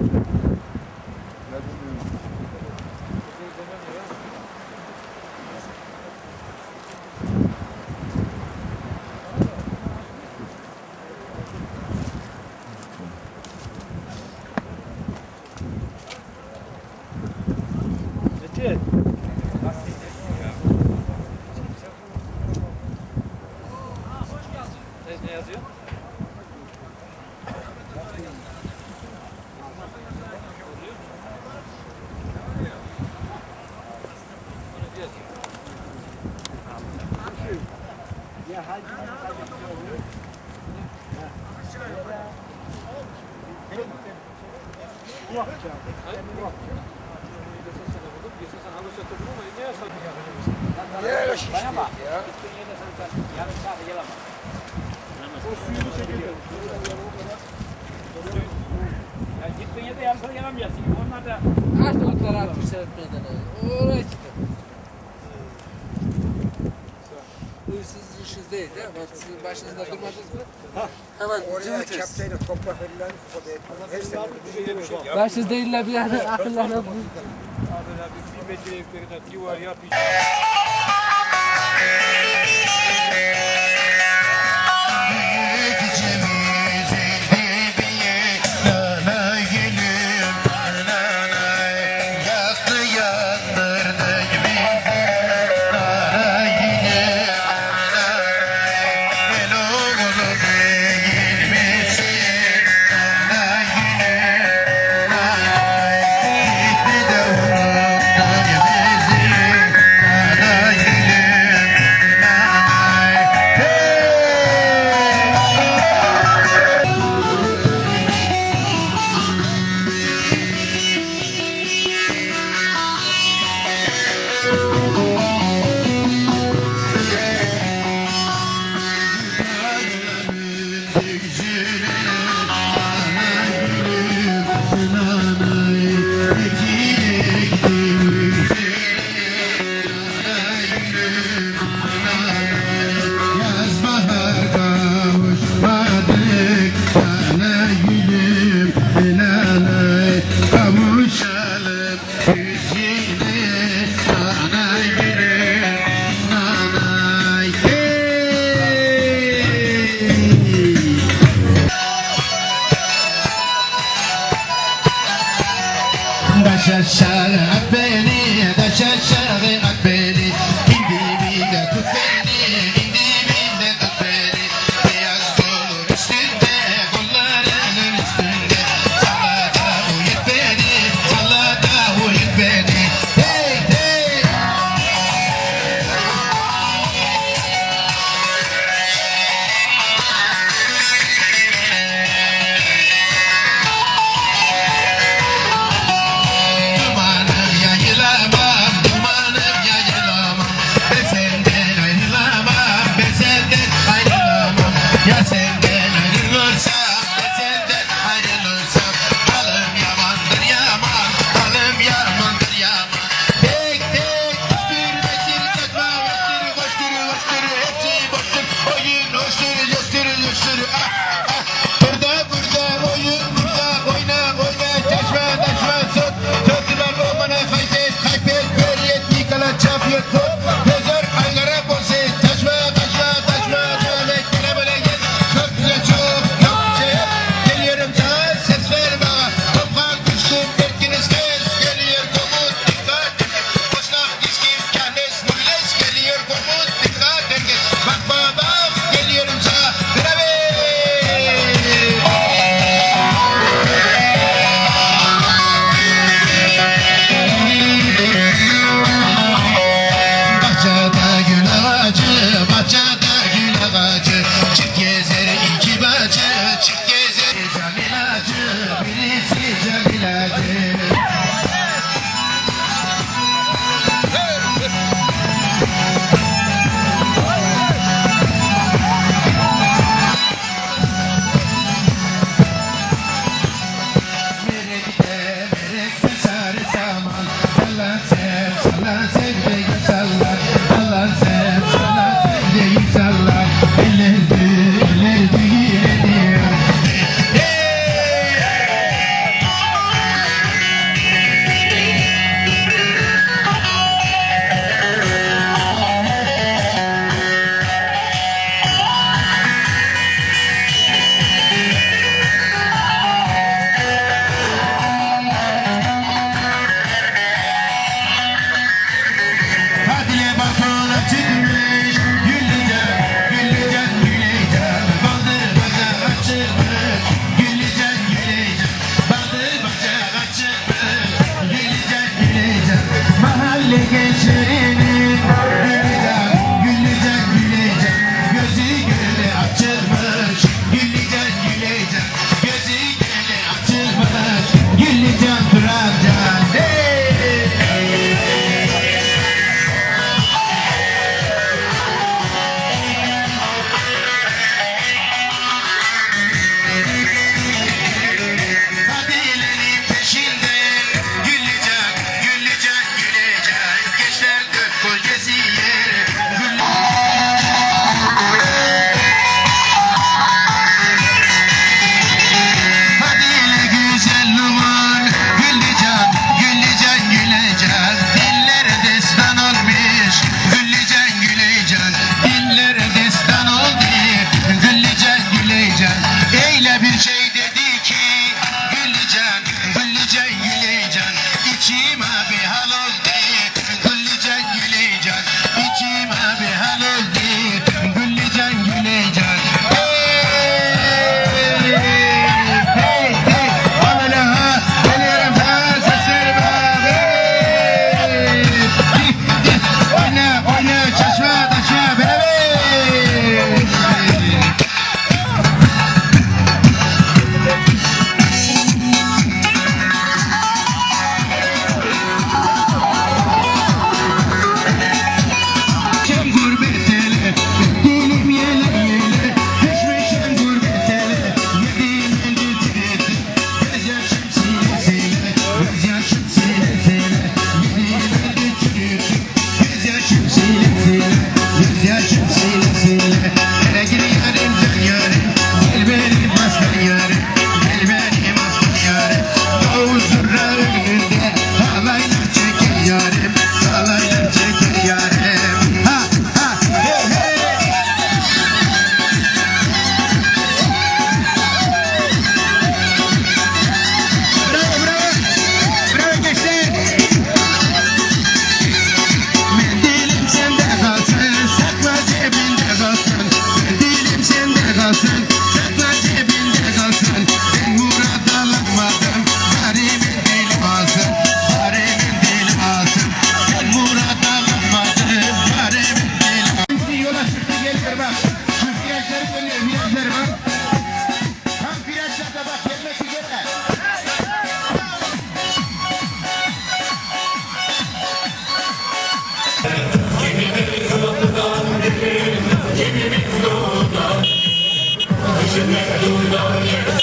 Metin. Ne, Niye öyle şişti ya? Ya gittiğin yerde yarın sonra gelemiyorsun. Onlar da Artık otlar artık seyretmeden. Oraya değil mi? Bak sizin başınızda durmadınız mı? Hemen Oraya cıvıtız. kepçeyle toprak verilen o da her sene Başsız değiller bir yerde akıllarına bu. Abi bir beceriklerine divar yapıyor. Daş aşağı at beni, daş aşağı at beni Brasil. Dziewczynę, dumną, nie